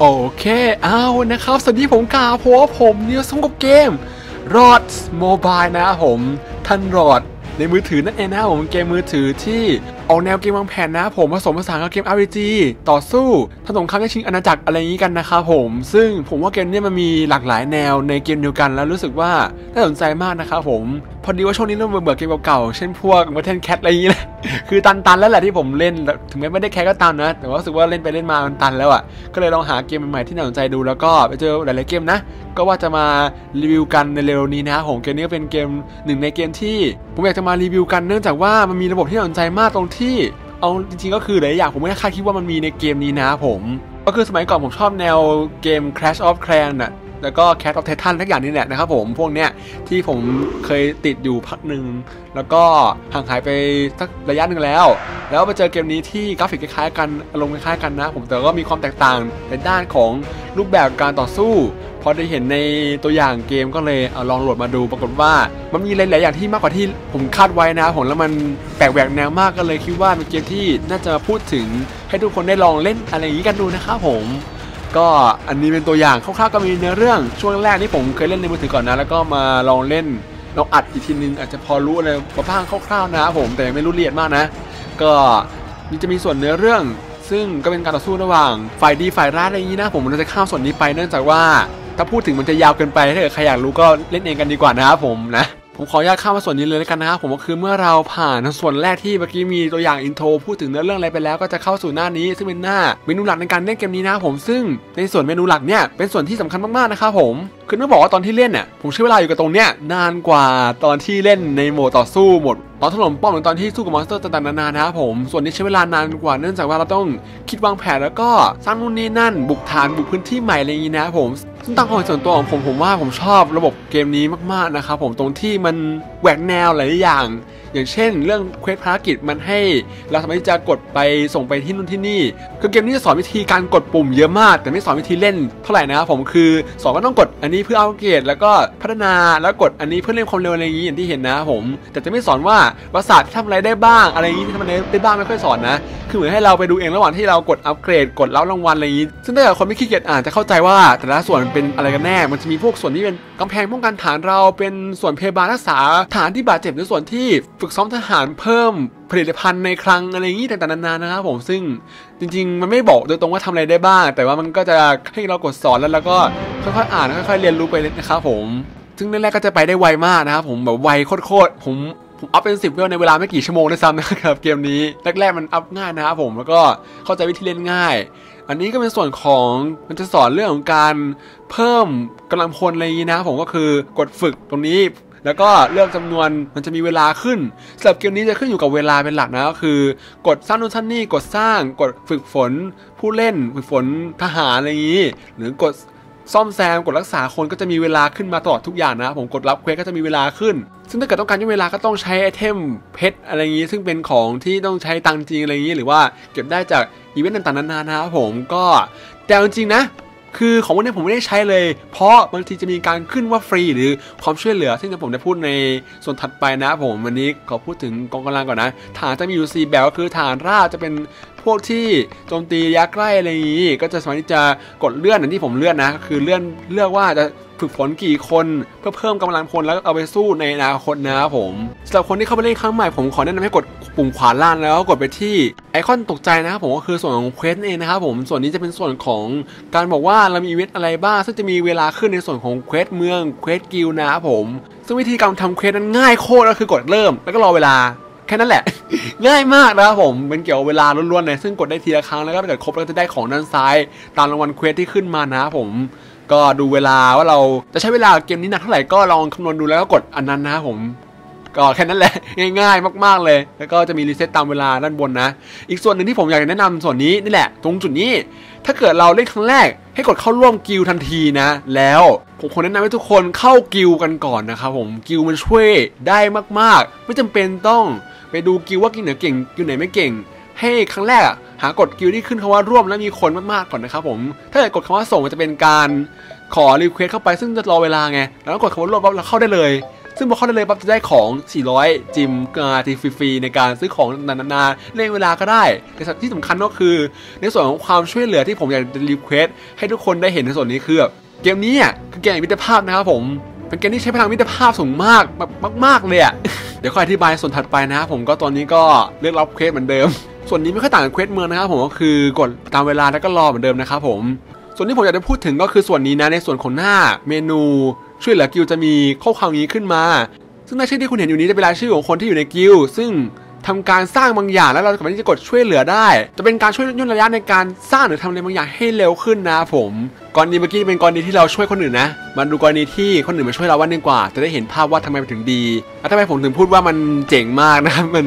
โอเค เอานะครับ สวัสดีผมกาโพราะว่าผมเนี่ยสมกับเกมรอดโมบายนะครับผม ท่านรอดในมือถือนั่นเองนะครับผมเกมมือถือที่ ออกแนวเกมวางแผนนะผมผสมผสานกับเกม RPG ต่อสู้ทำสงครามแย่งชิงอาณาจักรอะไรอย่างนี้กันนะครับผม ซึ่งผมว่าเกมนี้มันมีหลากหลายแนวในเกมเดียวกันแล้วรู้สึกว่าน่าสนใจมากนะครับผม พอดีว่าช่วงนี้เริ่มเบื่อเกมเก่าๆ เช่นพวกมาเทนแคทอะไรอย่างนี้แหละคือตันๆแล้วแหละที่ผมเล่นถึงแม้ไม่ได้แคสก็ตามนะ แต่ว่ารู้สึกว่าเล่นไปเล่นมามันตันแล้วอะก็เลยลองหาเกมใหม่ๆที่น่าสนใจดูแล้วก็ไปเจอหลายๆเกมนะ ก็ว่าจะมารีวิวกันในเร็วนี้นะครับผมเกมนี้ก็เป็นเกมหนึ่งในเกมที่ ผมอยากจะมารีวิวกันเนื่องจากว่ามันมีระบบที่น่าสนใจมากตรงที่เอาจริงๆก็คือหลายอย่างผมไม่คาดคิดว่ามันมีในเกมนี้นะผม ก็คือสมัยก่อนผมชอบแนวเกม Clash of Clans น่ะ แล้วก็ Cat of Titan ทักอย่างนี้แหละนะครับผมพวกเนี้ยที่ผมเคยติดอยู่พักหนึ่งแล้วก็ห่างหายไปสักระยะหนึ่งแล้ว แล้วไปเจอเกมนี้ที่กราฟิกคล้ายๆกันอารมณ์คล้ายๆกันนะ ผมแต่ก็มีความแตกต่างในด้านของรูปแบบการต่อสู้พอได้เห็นในตัวอย่างเกมก็เลยเอาลองโหลดมาดูปรากฏว่า มันมีหลายๆอย่างที่มากกว่าที่ผมคาดไว้นะผมแล้วมันแปลกแหวกแนวมากก็เลยคิดว่าเป็นเกมที่น่าจะพูดถึงให้ทุกคนได้ลองเล่นอะไรอย่างนี้กันดูนะครับผม ก็อันนี้เป็นตัวอย่างคร่าวๆก็มีเนื้อเรื่องช่วงแรกที่ผมเคยเล่นในมือถือก่อนนะ แล้วก็มาลองเล่นลองอัดอีกทีนึงอาจจะพอรู้อะไรบ้างคร่าวๆนะผมแต่ยังไม่รู้ละเอียดมากนะ ก็นี่จะมีส่วนเนื้อเรื่อง ซึ่งก็เป็นการต่อสู้ระหว่างฝ่ายดีฝ่ายร้ายอะไรอย่างนี้นะ ผมเราจะข้ามส่วนนี้ไปเนื่องจากว่า ถ้าพูดถึงมันจะยาวเกินไปถ้าเกิดใครอยากรู้ก็เล่นเองกันดีกว่านะครับผมนะ ผมขออนุญาตข้ามมาส่วนนี้เลยแล้วกันนะครับผมก็คือเมื่อเราผ่านส่วนแรกที่เมื่อกี้มีตัวอย่างอินโทรพูดถึงเนื้อเรื่องอะไรไปแล้วก็จะเข้าสู่หน้านี้ ซึ่งเป็นหน้าเมนูหลักในการเล่นเกมนี้นะผมซึ่งในส่วนเมนูหลักเนี่ยเป็นส่วนที่สำคัญมากๆนะครับผมคือต้องบอกว่าตอนที่เล่นเนี่ยผมใช้เวลาอยู่กับตรงเนี้ยนานกว่าตอนที่เล่นในโหมดต่อสู้โหมดตอนถล่มป้อมหรือตอนที่สู้กับมอนสเตอร์ต่างๆนานานะครับผมส่วนนี้ใช้เวลานานกว่าเนื่องจากว่าเราต้องคิดวางแผนแล้วก็สร้างนู่นนี่นั่น บุกฐานบุกพื้นที่ใหม่อะไรอย่างนี้นะครับผม ซึ่งตามความส่วนตัวของผมผมว่าผมชอบระบบเกมนี้มากๆนะครับผมตรงที่มันแหวกแนวหลายอย่าง อย่างเช่น เรื่องเควสภารกิจมันให้เราสามารถที่จะกดไปส่งไปที่นู่นที่นี่ คือเกมนี้จะสอนวิธีการกดปุ่มเยอะมาก แต่ไม่สอนวิธีเล่นเท่าไหร่นะครับผมคือสอนว่าต้องกดอันนี้เพื่ออัปเกรดแล้วก็พัฒนาแล้วกดอันนี้เพื่อเล่นความเร็วอะไรอย่างนี้อย่างที่เห็นนะครับผม แต่จะไม่สอนว่าประสาททำอะไรได้บ้างอะไรอย่างนี้ทำอะไรได้บ้างไม่ค่อยสอนนะ คือเหมือนให้เราไปดูเองระหว่างที่เรากดอัปเกรดกดรับรางวัลอะไรอย่างนี้ ซึ่งถ้าเกิดคนไม่ขี้เกียจอ่านจะเข้าใจว่าแต่ละส่วนเป็นอะไรกันแน่ มันจะมีพวกส่วนที่เป็นกำแพงป้องกันฐานเราเป็นส่วนพยาบาลรักษาฐานที่บาดเจ็บหรือส่วนที่ฝึกซ้อมทหารเพิ่มผลิตภัณฑ์ในคลังอะไรอย่างนี้ต่างๆนานานะครับผมซึ่งจริง ๆ มันไม่บอกโดยตรงว่าทำอะไรได้บ้าง แต่ว่ามันก็จะให้เรากดสอนแล้วเราก็ค่อยๆอ่านค่อยๆเรียนรู้ไปนะครับผมซึ่งแรกๆก็จะไปได้ไวมากนะครับผมแบบไวโคตรๆผมผมอัพเป็นสิบเวลในเวลาไม่กี่ชั่วโมงด้วยซ้ำนะครับเกมนี้แรกๆมันอัพง่ายนะครับผมแล้วก็เข้าใจวิธีเล่นง่าย อันนี้ก็เป็นส่วนของมันจะสอนเรื่องของการเพิ่มกำลังพลอะไรอย่างนี้นะครับผมก็คือกดฝึกตรงนี้ แล้วก็เลือกจำนวนมันจะมีเวลาขึ้นสำหรับเกมนี้จะขึ้นอยู่กับเวลาเป็นหลักนะก็คือ กดสร้างนู่นสร้างนี่กดสร้างกดฝึกฝนผู้เล่นฝึกฝนทหารอะไรอย่างนี้ หรือกดซ่อมแซมกดรักษาคนก็จะมีเวลาขึ้นมาตลอดทุกอย่างนะผมกดรับเควสก็จะมีเวลาขึ้น ซึ่งถ้าเกิดต้องการย่นเวลาก็ต้องใช้ไอเทมเพชรอะไรอย่างนี้ ซึ่งเป็นของที่ต้องใช้ตังจริงอะไรอย่างนี้ หรือว่าเก็บได้จากอีเวนต์ต่างๆนานานะครับผมก็แต่จริงๆนะ คือของพวกนี้ผมไม่ได้ใช้เลย เพราะบางทีจะมีการขึ้นว่าฟรีหรือความช่วยเหลือ ซึ่งจะผมจะพูดในส่วนถัดไปนะผมวันนี้ขอพูดถึงกองกำลังก่อนนะฐานจะมีอยู่ 4 แบบก็คือฐานราบจะเป็น พวกที่โจมตีระยะใกล้อะไรอย่างนี้ ก็จะสามารถที่จะกดเลื่อนอย่างที่ผมเลื่อนนะ คือเลื่อนเลือกว่าจะฝึกฝนกี่คนเพื่อเพิ่มกำลังพลแล้วเอาไปสู้ในอนาคตนะครับผมสำหรับคนที่เข้าไปเล่นครั้งใหม่ผมขอแนะนำให้กดปุ่มขวาล่างแล้วกดไปที่ไอคอนตกใจนะครับผมก็คือส่วนของเควสเองนะครับผมส่วนนี้จะเป็นส่วนของการบอกว่าเรามีอีเวนต์อะไรบ้างซึ่งจะมีเวลาขึ้นในส่วนของเควสเมืองเควสกิลนะครับผมซึ่งวิธีการทำเควสนั้นง่ายโคตรก็คือกดเริ่ม แล้วก็รอเวลา แค่นั้นแหละ ง่ายมากนะครับผมเป็นเกี่ยวเวลาล้วนๆเลยซึ่งกดได้ทีละครั้งแล้วก็ถ้าเกิดครบแล้วจะได้ของด้านซ้าย ตามรางวัลเควสที่ขึ้นมานะครับผมก็ดูเวลาว่าเราจะใช้เวลาเกมนี้นานเท่าไหร่ก็ลองคำนวณดูแล้วก็กดอันนั้นนะครับผมก็แค่นั้นแหละ ง่ายๆ มากๆเลย แล้วก็จะมีรีเซ็ตตามเวลาด้านบนนะ อีกส่วนหนึ่งที่ผมอยากจะแนะนำส่วนนี้นี่แหละ ตรงจุดนี้ ถ้าเกิดเราเล่นครั้งแรก ให้กดเข้าร่วมกิลทันทีนะ แล้วผมควรแนะนำให้ทุกคนเข้ากิลกันก่อนนะครับผมกิลมันช่วยได้มากๆ ไม่จำเป็นต้อง ไปดูกิลว่ากิลไหนเก่งกิลไหนไม่เก่ง ให้ครั้งแรกอะหากดกิลที่ขึ้นคำว่าร่วมแล้วมีคนมากๆก่อนนะครับผมถ้าเกิดกดคำว่าส่งมันจะเป็นการขอรีเควสเข้าไปซึ่งจะรอเวลาไงแล้วกดคำว่าร่วมปั๊บเราเข้าได้เลย ซึ่งพอเข้าได้เลยปั๊บจะได้ของ 400 จิมกาทีฟรีในการซื้อของนานาเล่นเวลาก็ได้แต่ที่สำคัญก็คือ ในส่วนของความช่วยเหลือที่ผมอยากจะรีเควสให้ทุกคนได้เห็นในส่วนนี้คือเกมนี้คือเกมมิตรภาพนะครับผม เป็นเกมที่ใช้พลังมิตรภาพสูงมากแบบมาก ๆ เลยอะเดี๋ยวค่อยอธิบายส่วนถัดไปนะครับผมก็ตอนนี้ก็เลือกรับเควสเหมือนเดิม ส่วนนี้ไม่ค่อยต่างกับเควสเมืองนะครับผมก็คือกดตามเวลาแล้วก็รอเหมือนเดิมนะครับผม ส่วนที่ผมอยากจะพูดถึงก็คือส่วนนี้นะในส่วนของหน้าเมนูช่วยเหลือกิลจะมีข้อความนี้ขึ้นมา ซึ่งรายชื่อที่คุณเห็นอยู่นี้จะเป็นรายชื่อของคนที่อยู่ในกิลซึ่งทำการสร้างบางอย่างแล้วเราสามารถที่จะกดช่วยเหลือได้ จะเป็นการช่วยย่นระยะในการสร้างหรือทำอะไรบางอย่างให้เร็วขึ้นนะผม กรณีเมื่อกี้เป็นกรณีที่เราช่วยคนอื่นนะ มาดูกรณีที่คนอื่นมาช่วยเราวันนึงกว่า จะได้เห็นภาพว่าทำไมมันถึงดีและทำไมผมถึงพูดว่ามันเจ๋งมากนะครับมัน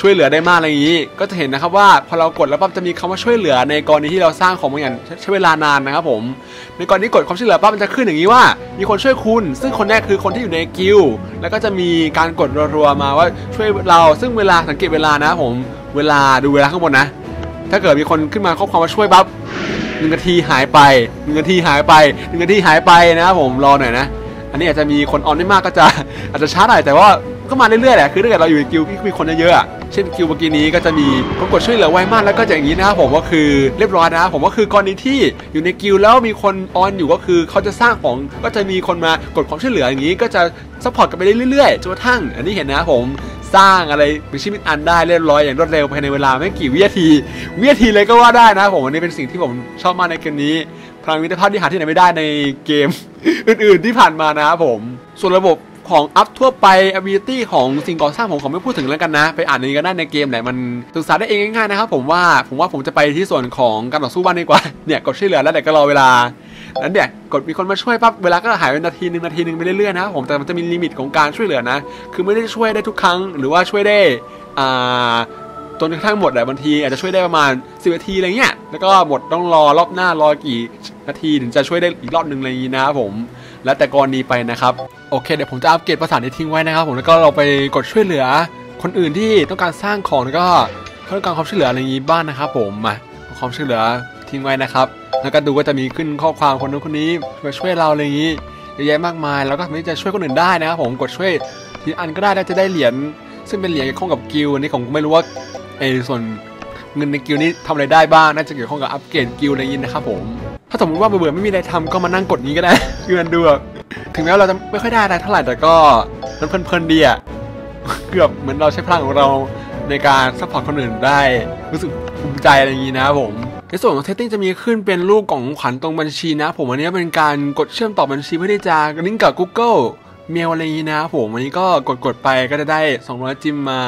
ช่วยเหลือได้มากอะไรอย่างนี้ ก็จะเห็นนะครับว่าพอเรากดแล้วปั๊บจะมีคำว่าช่วยเหลือในกรณีที่เราสร้างของบางอย่างใช้เวลานานนะครับผม ในกรณีกดความช่วยเหลือปั๊บมันจะขึ้นอย่างนี้ว่า มีคนช่วยคุณ ซึ่งคนแรกคือคนที่อยู่ในกิลแล้วก็จะมีการกดรัวๆมาว่าช่วยเรา ซึ่งเวลาสังเกตเวลานะผม เวลาดูเวลาข้างบนนะ ถ้าเกิดมีคนขึ้นมาข้อความมาช่วยปั๊บ หนึ่งนาทีหายไปหนึ่งนาทีหายไปหนึ่งนาทีหายไปนะครับผมรอหน่อยนะอันนี้อาจจะมีคนออนได้มากก็จะอาจจะช้าหน่อยแต่ว่าก็มาเรื่อยๆแหละคือถ้าเกิดเราอยู่ในกิลที่มีคนเยอะๆเช่นกิลเมื่อกี้นี้ก็จะมีคนกดช่วยเหลือไวมากแล้วก็จะอย่างนี้นะครับผมก็คือเรียบร้อยนะผมก็คือกรณีที่อยู่ในกิลแล้วมีคนออนอยู่ก็คือเขาจะสร้างของก็จะมีคนมากดความช่วยเหลืออย่างนี้ ก็จะซัพพอร์ตกันไปเรื่อยๆจนกระทั่งอันนี้เห็นนะครับผม สร้างอะไรเป็นชิ้นเป็นอันได้เรียบร้อยอย่างรวดเร็วภายในเวลาไม่กี่วินาทีวินาทีเลยก็ว่าได้นะผมอันนี้เป็นสิ่งที่ผมชอบมากในเกมนี้พลังมิตรภาพที่หาที่ไหนไม่ได้ในเกม อื่นๆที่ผ่านมานะครับผม ส่วนระบบของอัพทั่วไป ability ของสิ่งก่อสร้างผมขอไม่พูดถึงแล้วกันนะ ไปอ่านนี้ก็ได้ในเกมไหนมันศึกษาได้เองง่ายๆนะครับผมว่าผมว่าผมจะไปที่ส่วนของการต่อสู้บ้านดีกว่าเนี่ยกดช่วยเหลือแล้วแต่ก็รอเวลา แล้วเนี่ยกดมีคนมาช่วยปั๊บเวลาก็หายไปนาทีหนึ่งนาทีหนึ่งไปเรื่อยๆนะครับผมแต่มันจะมีลิมิตของการช่วยเหลือนะ คือไม่ได้ช่วยได้ทุกครั้ง หรือว่าช่วยได้อ่าจนกระทั่งหมดแหละบางทีอาจจะช่วยได้ประมาณ10นาทีอะไรเงี้ยแล้วก็หมดต้องรอรอบหน้ารอกี่นาทีถึงจะช่วยได้อีกรอบหนึ่งอะไรอย่างนี้นะครับผม แล้วแต่กรณีไปนะครับโอเคเดี๋ยวผมจะอัปเกรดภาษานี้ทิ้งไว้นะครับผมแล้วก็เราไปกดช่วยเหลือ คนอื่นที่ต้องการสร้างของแล้วก็ต้องการความช่วยเหลืออะไรอย่างนี้บ้างนะครับผมมาความช่วยเหลือ ทิ้งไว้นะครับ แล้วก็ดูว่าจะมีขึ้นข้อความคนนู้นคนนี้มาช่วยเราอะไรอย่างนี้เยอะแยะมากมาย แล้วก็สามารถจะช่วยคนอื่นได้นะครับผมกดช่วยทีอันก็ได้จะได้เหรียญซึ่งเป็นเหรียญเกี่ยวข้องกับกิลด์อันนี้ผมก็ไม่รู้ว่าไอ้ส่วนเงินในกิลด์นี้ทำอะไรได้บ้างน่าจะเกี่ยวข้องกับอัปเกรดกิลด์อะไรยินนะครับผมถ้าสมมติว่าเบื่อไม่มีอะไรทำก็มานั่งกดนี้ก็ได้คือมันดูแบบถึงแม้ว่าเราจะไม่ค่อยได้อะไรเท่าไหร่แต่ก็มันเพลินๆดีอะเกือบเหมือนเราใช้พลังของเราในการซัพพอร์ตคนอื่นได้รู้สึกภูมิใจอะไรอย่างนี้นะครับผม ในส่วนของเซตติ้งจะมีขึ้นเป็นรูปกล่องของขวัญตรงบัญชีนะ ผมอันนี้เป็นการกดเชื่อมต่อบัญชีเพื่อที่จะลิงก์กับ Google เมลอะไรนี้นะผมวันนี้ก็กดกดๆไปก็จะได้ 200 จิมมา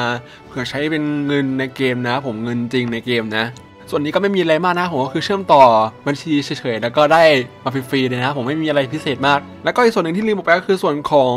เผื่อใช้เป็นเงินในเกมนะ ผมเงินจริงในเกมนะ ส่วนนี้ก็ไม่มีอะไรมากนะผมก็คือเชื่อมต่อบัญชีเฉยๆแล้วก็ได้มาฟรีๆเลยนะผมไม่มีอะไรพิเศษมาก แล้วก็อีกส่วนหนึ่งที่ลืมบอกไปก็คือส่วนของ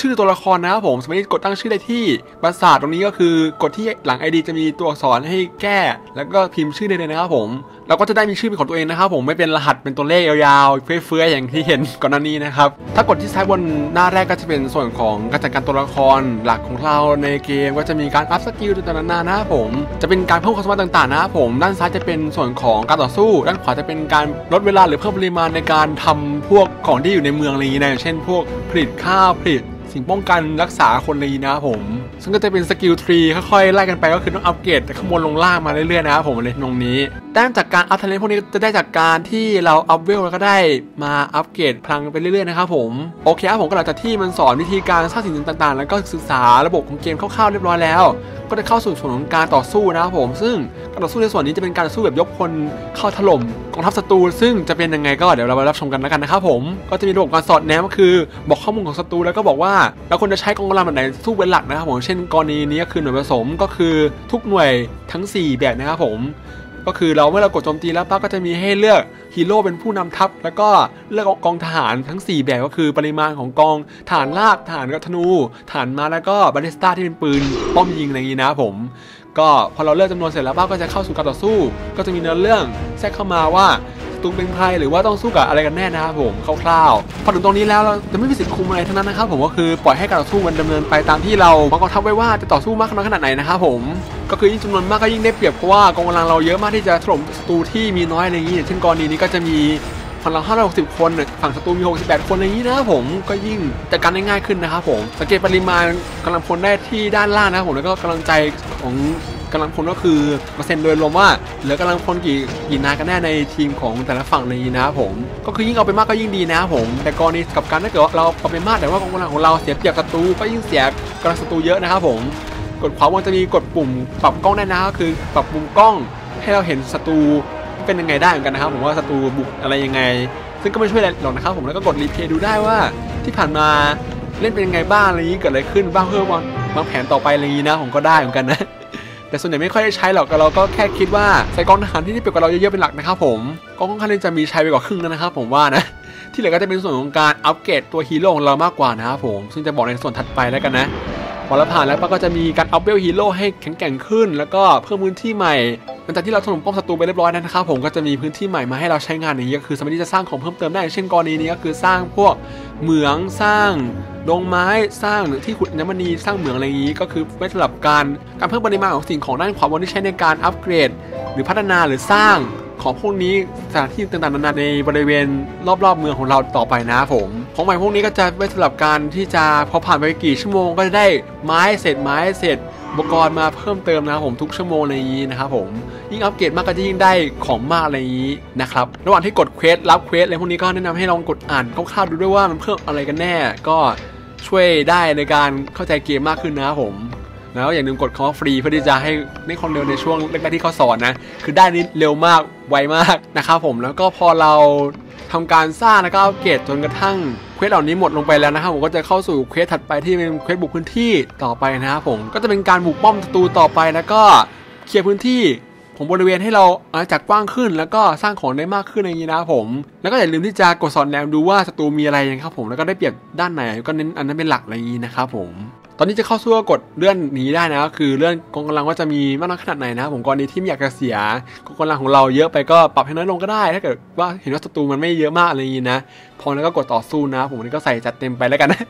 ชื่อตัวละครนะครับผมสามารถกดตั้งชื่อได้ที่ปราสาทตรงนี้ก็คือกดที่หลัง ID จะมีตัวอักษรให้แก้ แล้วก็พิมพ์ชื่อได้เลยนะครับผมเราก็จะได้มีชื่อเป็นของตัวเองนะครับผมไม่เป็นรหัสเป็นตัวเลขยาวๆเฟื้อยๆอย่างที่เห็นก่อนหน้านี้นะครับถ้ากดที่ซ้ายบนหน้าแรกก็จะเป็นส่วนของการจัดการตัวละครหลักของเราในเกม ก็จะมีการอัพสกิลต่างๆนะครับผมจะเป็นการเพิ่มความสามารถต่างๆนะครับผมด้านซ้ายจะเป็นส่วนของการต่อสู้ ด้านขวาจะเป็นการลดเวลาหรือเพิ่มปริมาณในการทำพวกของที่อยู่ในเมืองอะไรอย่างนี้นะอย่างเช่น พวกผลิตข้าวผลิตสิ่งป้องกันรักษาคนลีนะผม ซึ่งก็จะเป็นสกิลทรีค่อยๆไล่กันไปก็คือต้องอัปเกรดจากข้างบนลงล่างมาเรื่อยๆนะครับผมในตรงนี้ แต้มจากการอัพทะเลนพวกนี้จะได้จากการที่เราอัพเวลแล้วก็ได้มาอัปเกรดพลังไปเรื่อยๆนะครับผมโอเคครับผมก็หลังจากที่มันสอนวิธีการสร้างสิ่งต่างๆ แล้วก็ศึกษาระบบของเกมคร่าวๆเรียบร้อยแล้ว ก็ได้เข้าสู่ส่วนของการต่อสู้นะครับผมซึ่งการต่อสู้ในส่วนนี้จะเป็นการสู้แบบยกพลเข้าถล่มกองทัพศัตรูซึ่งจะเป็นยังไงก็เดี๋ยวเราไปรับชมกันแล้วกันนะครับผมก็จะมีระบบการสอดแนมก็คือ บอกข้อมูลของศัตรูแล้วก็บอกว่าเราควรจะใช้กองกำลังแบบไหนสู้เป็นหลักนะครับผมเช่นกรณีนี้ก็คือหน่วยผสมก็คือทุกหน่วยทั้ง 4 แบบนะครับผม ก็คือเราเมื่อเรากดโจมตีแล้วปั๊บก็จะมีให้เลือกฮีโร่เป็นผู้นำทัพ แล้วก็เลือกกองทหารทั้ง 4 แบบก็คือปริมาณของกองฐารลากฐานกับธนูฐานมาแล้วก็บาลิสต้าที่เป็นปืนป้อมยิงอะไรอย่างนี้นะผม ก็พอเราเลือกจำนวนเสร็จแล้วปั๊บก็จะเข้าสู่การต่อสู้ ก็จะมีเนื้อเรื่องแทรกเข้ามาว่า ตรูเป็นใครหรือว่าต้องสู้กับอะไรกันแน่นะครับผมคร่าวๆพอถึงตรงนี้แล้วเราจะไม่มีสิทธิ์คุมอะไรทั้งนั้นนะครับผมก็คือปล่อยให้การต่อสู้มันดำเนินไปตามที่เราวางกองทัพไว้ว่าจะต่อสู้มากน้อยขนาดไหนนะครับผมก็คือยิ่งจำนวนมากก็ยิ่งได้เปรียบเพราะว่ากองกำลังเราเยอะมากที่จะถล่มศัตรูที่มีน้อยอะไรอย่างนี้อย่างเช่นกรณีนี้ก็จะมีฝั่งเรา560 คนฝั่งศัตรูมี 68 คนอะไรอย่างนี้นะครับผมก็ยิ่งจัดการได้ง่ายขึ้นนะครับผมสังเกตปริมาณกำลังพลได้ที่ด้านล่างนะครับผมแล้วก็กำลังใจของ กำลังพลก็คือเปอร์เซ็นต์โดยรวมว่าเหลือกำลังพลกี่กี่นายกันแน่ในทีมของแต่ละฝั่งในนี้นะครับผม ก็คือยิ่งเอาไปมากก็ยิ่งดีนะครับผม แต่กรณีกับการถ้าเกิดเราเอาไปมากแต่ว่ากองกำลังของเราเสียเปรียบศัตรูก็ยิ่งเสียกำลังศัตรูเยอะนะครับผมกดขวาบนจะมีกดปุ่มปรับกล้องได้นะก็คือปรับมุมกล้องให้เราเห็นศัตรูเป็นยังไงได้เหมือนกันนะครับผมว่าศัตรูบุกอะไรยังไง ซึ่งก็ไม่ช่วยอะไรหรอกนะครับผมแล้วก็กดรีเพย์ดูได้ว่าที่ผ่านมาเล่นเป็นยังไงบ้างอะไรนี้เกิดอะไรขึ้นบ้างเพื่อวางแผนต่อไปอะไรอย่างนี้นะผมก็ได้เหมือนกันนะ แต่ส่วนใหญ่ไม่ค่อยได้ใช้หรอกเราก็แค่คิดว่าใส่กองทหารที่ที่เปรียบกับเราเยอะๆเป็นหลักนะครับผมกองค่อนข้างจะมีใช้ไปกว่าครึ่งแล้วนะครับ ผมว่านะที่เหลือก็จะเป็นส่วนของการอัปเกรดตัวฮีโร่ของเรามากกว่านะครับผมซึ่งจะบอกในส่วนถัดไปแล้วกันนะ อเราผ่านแล้วก็จะมีการอัพเวลฮีโร่ให้แข็งแกร่งขึ้น แล้วก็เพิ่มพื้นที่ใหม่หลังจากที่เราถล่มป้อมศัตรูไปเรียบร้อยแล้วนะครับผมก็จะมีพื้นที่ใหม่มาให้เราใช้งานอย่างนี้ก็คือสามารถที่จะสร้างของเพิ่มเติมได้เช่นกรณีนี้ก็คือสร้างพวกเหมืองสร้างดงไม้สร้างที่ขุดน้ำมันนีสร้างเหมืองอะไรอย่างนี้ ก็คือไว้สำหรับการการเพิ่มปริมาณของสิ่งของด้านขวาบนที่ใช้ในการอัปเกรด หรือพัฒนาหรือสร้าง ของพวกนี้สถานที่ต่างๆนานาในบริเวณรอบๆเมืองของเราต่อไปนะผม ของใหม่พวกนี้ก็จะไว้สำหรับการที่จะพอผ่านไปกี่ชั่วโมงก็จะได้ไม้เสร็จไม้เสร็จอุปกรณ์มาเพิ่มเติมนะครับผมทุกชั่วโมงอะไรอย่างนี้นะครับผมยิ่งอัปเกรดมากก็จะยิ่งได้ของมากอะไรอย่างนี้นะครับระหว่างที่กดเควสรับเควสอะไรพวกนี้ก็แนะนำให้ลองกดอ่านคร่าวๆดูด้วยว่ามันเพิ่มอะไรกันแน่ ก็ช่วยได้ในการเข้าใจเกมมากขึ้นนะครับผม แล้วอย่างหนึ่งกดคำว่าฟรีเพื่อที่จะให้ได้ความเร็วในช่วงแรกๆที่เขาสอนนะ คือได้นี้เร็วมากไวมากนะครับผมแล้วก็พอเราทำการสร้างแล้วก็อัปเกรดจนกระทั่งเควสเหล่านี้หมดลงไปแล้วนะครับผมก็จะเข้าสู่เควสถัดไปที่เป็นเควสบุกพื้นที่ต่อไปนะครับผมก็จะเป็นการบุกป้อมศัตรูต่อไปแล้วก็เคลียร์พื้นที่ของบริเวณให้เราอาณาจักรกว้างขึ้น แล้วก็สร้างของได้มากขึ้นอย่างนี้นะผม แล้วก็อย่าลืมที่จะกดสอนแนมดูว่าศัตรูมีอะไรนะครับผมแล้วก็ได้เปรียบด้านไหนก็เน้นอันนั้นเป็นหลักอะไรอย่างนี้นะครับผม ตอนนี้จะเข้าสู้กดเลื่อนนี้ได้นะคือเลื่อนกองกำลังว่าจะมีมากน้อยขนาดไหนนะผมกรณีที่ไม่อยากจะเสียกองกำลังของเราเยอะไปก็ปรับให้น้อยลงก็ได้ ถ้าเกิดว่าเห็นว่าศัตรูมันไม่เยอะมากอะไรอย่างนี้นะ พอแล้วก็กดต่อสู้นะ ผมนี้ก็ใส่จัดเต็มไปแล้วกันนะ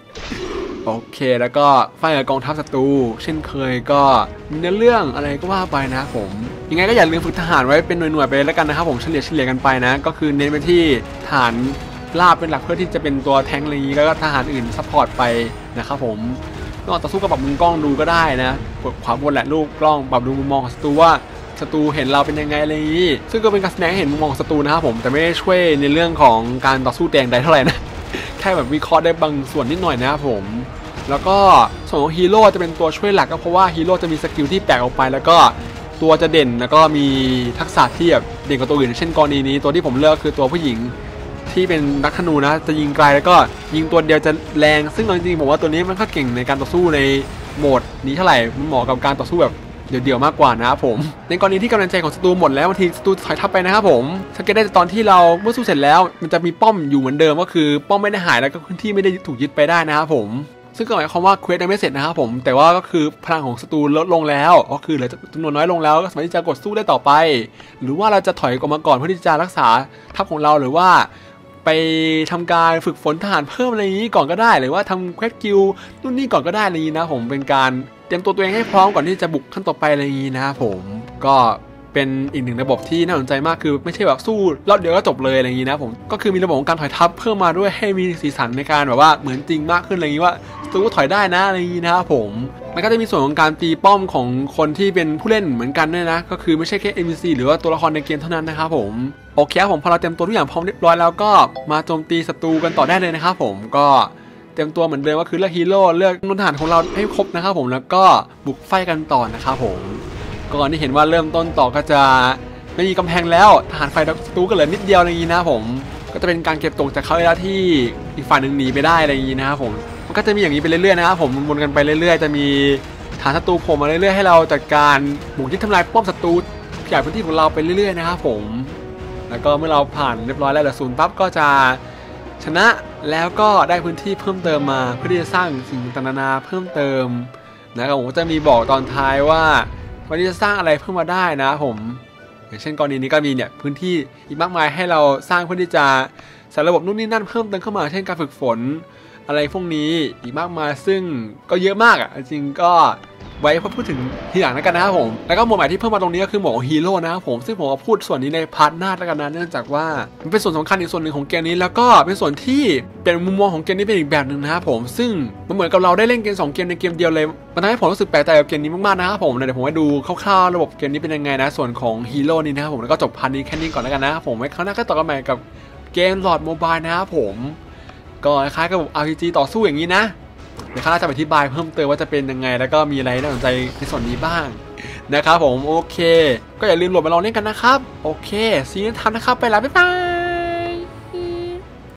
โอเค แล้วก็ไฟกับกองทัพศัตรูเช่นเคยก็มีเนื้อเรื่องอะไรก็ว่าไปนะผม ยังไงก็อย่าลืมฝึกทหารไว้เป็นหน่วยๆไปแล้วกันนะครับผมเฉลี่ยเฉลี่ยกันไปนะ ก็คือเน้นไปที่ฐานลาบเป็นหลักเพื่อที่จะเป็นตัวแทงค์อะไรอย่างนี้แล้วก็ทหารอื่นซัพพอร์ตไปนะครับผม นอกต่อสู้ก็ปรับมุมกล้องดูก็ได้นะกดขวาบนแหละลูกกล้องปรับดูมุมมองของศัตรูว่าศัตรูเห็นเราเป็นยังไงอะไรอย่างนี้ ซึ่งก็เป็นการแสดงให้เห็นมุมมองของศัตรูนะครับผมแต่ไม่ได้ช่วยในเรื่องของการต่อสู้แดงใดเท่าไหร่นะแค่แบบวิเคราะห์ได้บางส่วนนิดหน่อยนะครับผมแล้วก็ส่วนของฮีโร่จะเป็นตัวช่วยหลักก็เพราะว่าฮีโร่จะมีสกิลที่แปลกออกไปแล้วก็ตัวจะเด่นแล้วก็มีทักษะที่แบบเด่นกว่าตัวอื่นเช่นกรณีนี้ตัวที่ผมเลือกคือตัวผู้หญิง ที่เป็นนักธนูนะจะยิงไกลแล้วก็ยิงตัวเดียวจะแรง ซึ่งจริงๆผมว่าตัวนี้มันก็เก่งในการต่อสู้ในโหมดนี้เท่าไหร่มันเหมาะกับการต่อสู้แบบเดี่ยวๆมากกว่านะครับผม ในกรณีที่กำลังใจของศัตรูหมดแล้วบางทีศัตรูถอยทับไปนะครับผมสังเกตได้ตอนที่เราเมื่อสู้เสร็จแล้ว มันจะมีป้อมอยู่เหมือนเดิมก็คือ ป้อมไม่ได้หายแล้วก็พื้นที่ไม่ได้ถูกยึดไปได้นะครับผม ซึ่งก็หมายความว่าเควสยังไม่เสร็จนะครับผม แต่ว่าก็คือพลังของศัตรูลดลงแล้ว ก็คือเหลือจำนวนน้อยลงแล้วก็สามารถที่จะกดสู้ได้ต่อไป หรือว่าเราจะถอยออกมาก่อนเพื่อที่จะรักษาทัพของเราหรือว่า ไปทำการฝึกฝนทหารเพิ่มอะไรนี้ก่อนก็ได้หรือว่าทำเควสกิลนู่นนี่ก่อนก็ได้อะไรอย่างนี้นะผมเป็นการเตรียมตัวตัวเองให้พร้อมก่อนที่จะบุกขั้นต่อไปอะไรนี้นะผมก็เป็นอีกหนึ่งระบบที่น่าสนใจมากคือไม่ใช่แบบสู้รอบเดียวก็จบเลยอะไรอย่างนี้นะผมก็คือมีระบบของการถอยทัพเพิ่มมาด้วยให้มีสีสันในการแบบว่าเหมือนจริงมากขึ้นอะไรอย่างนี้ว่าสู้ถอยได้นะอะไรอย่างนี้นะครับผมมันก็จะมีส่วนของการตีป้อมของคนที่เป็นผู้เล่นเหมือนกันด้วยนะ ก็คือไม่ใช่แค่ NPC หรือว่าตัวละครในเกมเท่านั้นนะครับผม โอเคครับผมพอเราเตรียมตัวทุกอย่างพร้อมเรียบร้อยแล้วก็มาโจมตีศัตรูกันต่อได้เลยนะครับผมก็เตรียมตัวเหมือนเดิมก็คือเลือกฮีโร่เลือกนุ่นทหารของเราให้ครบนะครับผมแล้วก็บุกไฟกันต่อนะครับผมก่อนที่เห็นว่าเริ่มต้นต่อก็จะไม่มีกำแพงแล้วทหารไฟศัตรูก็เหลือนิดเดียวอะไรอย่างนี้นะผมก็จะเป็นการเก็บตกจากเขาเวลาที่อีกฝ่ายหนึ่งหนีไปได้อะไรอย่างนี้นะครับผมมันก็จะมีอย่างนี้ไปเรื่อยๆนะครับผมวนกันไปเรื่อย ๆ จะมีฐานศัตรูโผล่มาเรื่อยๆให้เราจัดการบุกยึดทำลายป้อมศัตรูขยายพื้นที่ของเราไปเรื่อยๆนะครับผม แล้วก็เมื่อเราผ่านเรียบร้อยแล้วเหลือศูนย์ปั๊บก็จะชนะแล้วก็ได้พื้นที่เพิ่มเติมมาเพื่อที่จะสร้างสิ่งต่างๆนานาเพิ่มเติมนะครับผมจะมีบอกตอนท้ายว่าวันนี้จะสร้างอะไรเพิ่มมาได้นะผมอย่างเช่นกรณีนี้ก็มีเนี่ยพื้นที่อีกมากมายให้เราสร้างเพื่อที่จะใส่ระบบนู่นนี่นั่นเพิ่มเติมเข้ามาเช่นการฝึกฝนอะไรพวกนี้อีกมากมายซึ่งก็เยอะมากอะจริงก็ ไว้เพื่อพูดถึงทีหลังแล้วกันนะครับผม แล้วก็โหมดใหม่ที่เพิ่มมาตรงนี้ก็คือหมวดฮีโร่นะครับผมซึ่งผมจะพูดส่วนนี้ในพาร์ทหน้าแล้วกันนะเนื่องจากว่ามันเป็นส่วนสำคัญอีกส่วนหนึ่งของเกมนี้ แล้วก็เป็นส่วนที่เป็นมุมมองของเกมนี้เป็นอีกแบบหนึ่งนะครับผมซึ่งมันเหมือนกับเราได้เล่นเกมสองเกมในเกมเดียวเลยมันทำให้ผมรู้สึกแปลกใจกับเกมนี้มากๆนะครับผมเดี๋ยวผมให้ดูคร่าวๆระบบเกมนี้เป็นยังไงนะ ส่วนของฮีโร่นี่นะครับผมแล้วก็จบพาร์ทนี้แค่นี้ก่อนแล้วกันนะครับผมไว้ครั้งหน้าก็ต่อกันใหม่กับเกมหลอดโมบายนะครับผมก็คล้ายกับ RPG ต่อสู้อย่างนี้นะ เดี๋ยวข้าจะอธิบายเพิ่มเติมว่าจะเป็นยังไง แล้วก็มีอะไรน่าสนใจในส่วนนี้บ้างนะครับผมโอเค ก็อย่าลืมโหลดมาลองเล่นกันนะครับ โอเคซีนทันนะครับไปแล้วบ๊ายบาย